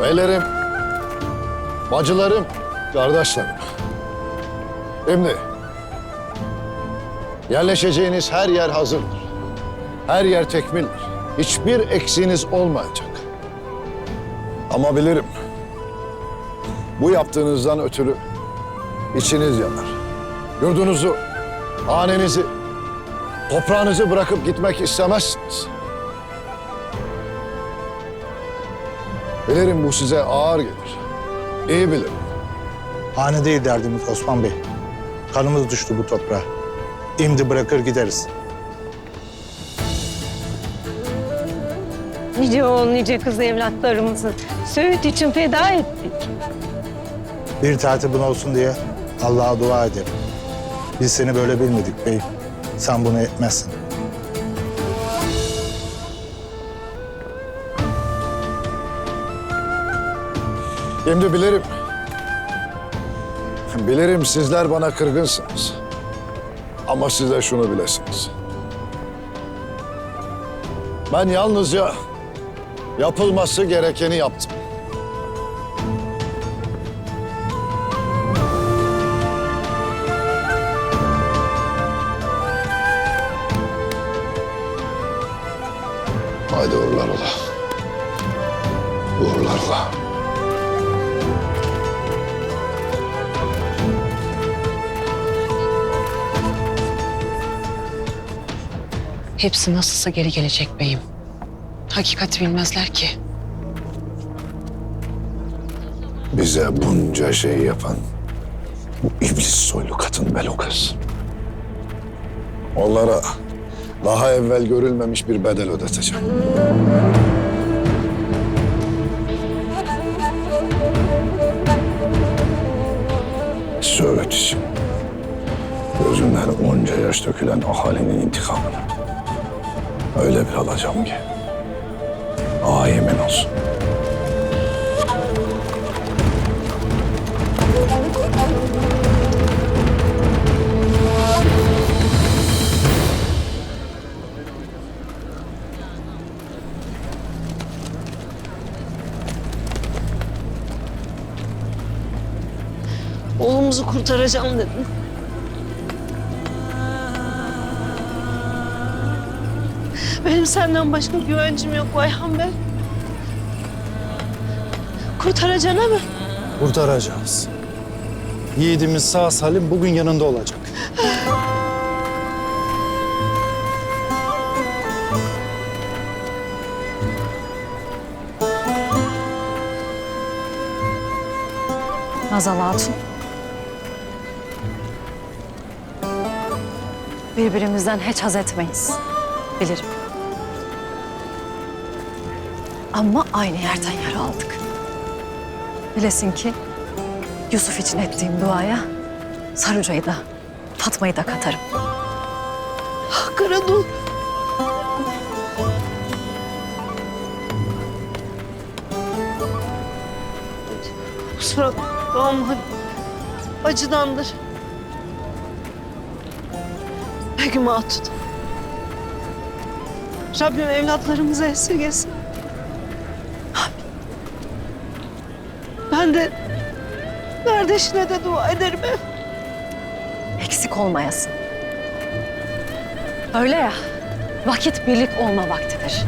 beylerim, bacılarım, kardeşlerim. Şimdi yerleşeceğiniz her yer hazırdır. Her yer tekmildir. Hiçbir eksiğiniz olmayacak. Ama bilirim, bu yaptığınızdan ötürü içiniz yanar. Yurdunuzu, hanenizi, toprağınızı bırakıp gitmek istemezsiniz. Bilirim bu size ağır gelir. İyi bilirim. Hane değil derdimiz Osman Bey. Kanımız düştü bu toprağa. İmdi bırakır gideriz. Nice oğul nice kız evlatlarımızı Söğüt için feda ettik. Bir tertibin olsun diye Allah'a dua ederim. Biz seni böyle bilmedik bey. Sen bunu etmezsin. Şimdi bilirim. Bilirim sizler bana kırgınsınız. Ama siz de şunu bilesiniz. Ben yalnızca yapılması gerekeni yaptım. Haydi uğurlar ola. Uğurlar ola. Hepsi nasılsa geri gelecek beyim. Hakikati bilmezler ki. Bize bunca şey yapan bu iblis soylu kadın Belokız. Onlara daha evvel görülmemiş bir bedel ödeteceğim. Söğüt için. Gözünden onca yaş dökülen ahalinin intikamını. Öyle bir alacağım ki. Aa yemin olsun. Oğlumuzu kurtaracağım dedin. Benim senden başka güvencim yok Bayhan Bey. Kurtaracağına mı? Kurtaracağız. Yiğidimiz sağ salim bugün yanında olacak. Nazal Hatun. Birbirimizden hiç haz etmeyiz. Bilirim. Ama aynı yerden yara aldık. Bilesin ki Yusuf için ettiğim duaya Saruca'yı da Fatma'yı da katarım. Ah Karadul. Kusura bakma. Acıdandır. Begüm Hatun. Rabbim evlatlarımıza esirgesin. Ben de kardeşine de dua ederim hep. Eksik olmayasın. Öyle ya, vakit birlik olma vaktidir.